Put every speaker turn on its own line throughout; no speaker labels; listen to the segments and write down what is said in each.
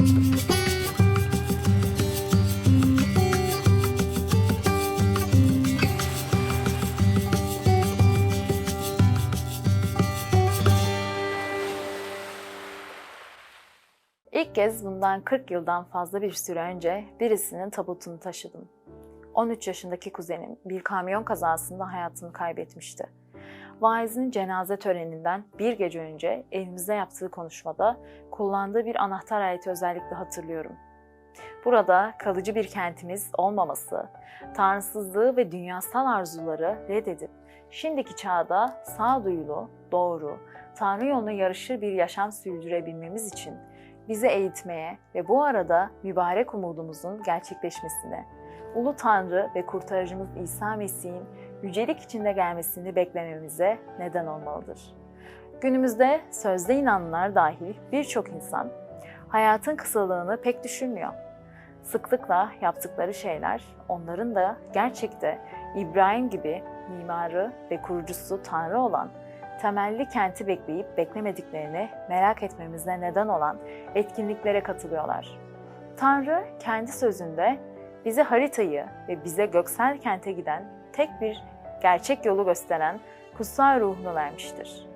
İlk kez bundan 40 yıldan fazla bir süre önce birisinin tabutunu taşıdım. 13 yaşındaki kuzenim bir kamyon kazasında hayatını kaybetmişti. Vaizin cenaze töreninden bir gece önce elimizde yaptığı konuşmada kullandığı bir anahtar ayeti özellikle hatırlıyorum. Burada kalıcı bir kentimiz olmaması, tanrısızlığı ve dünyasal arzuları reddedip şimdiki çağda sağduyulu, doğru, Tanrı yoluna yarışır bir yaşam sürdürebilmemiz için bizi eğitmeye ve bu arada mübarek umudumuzun gerçekleşmesine, Ulu Tanrı ve Kurtarıcımız İsa Mesih'in yücelik içinde gelmesini beklememize neden olmalıdır. Günümüzde sözde inananlar dahil birçok insan hayatın kısalığını pek düşünmüyor. Sıklıkla yaptıkları şeyler onların da gerçekte İbrahim gibi mimarı ve kurucusu Tanrı olan temelli kenti bekleyip beklemediklerini merak etmemize neden olan etkinliklere katılıyorlar. Tanrı kendi sözünde bize haritayı ve bize göksel kente giden tek bir gerçek yolu gösteren kutsal ruhunu vermiştir.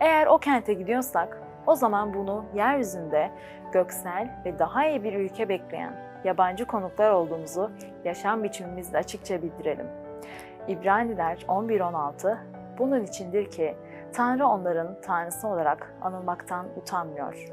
Eğer o kente gidiyorsak o zaman bunu yeryüzünde göksel ve daha iyi bir ülke bekleyen yabancı konuklar olduğumuzu yaşam biçimimizle açıkça bildirelim. İbraniler 11.16 bunun içindir ki Tanrı onların Tanrısı olarak anılmaktan utanmıyor.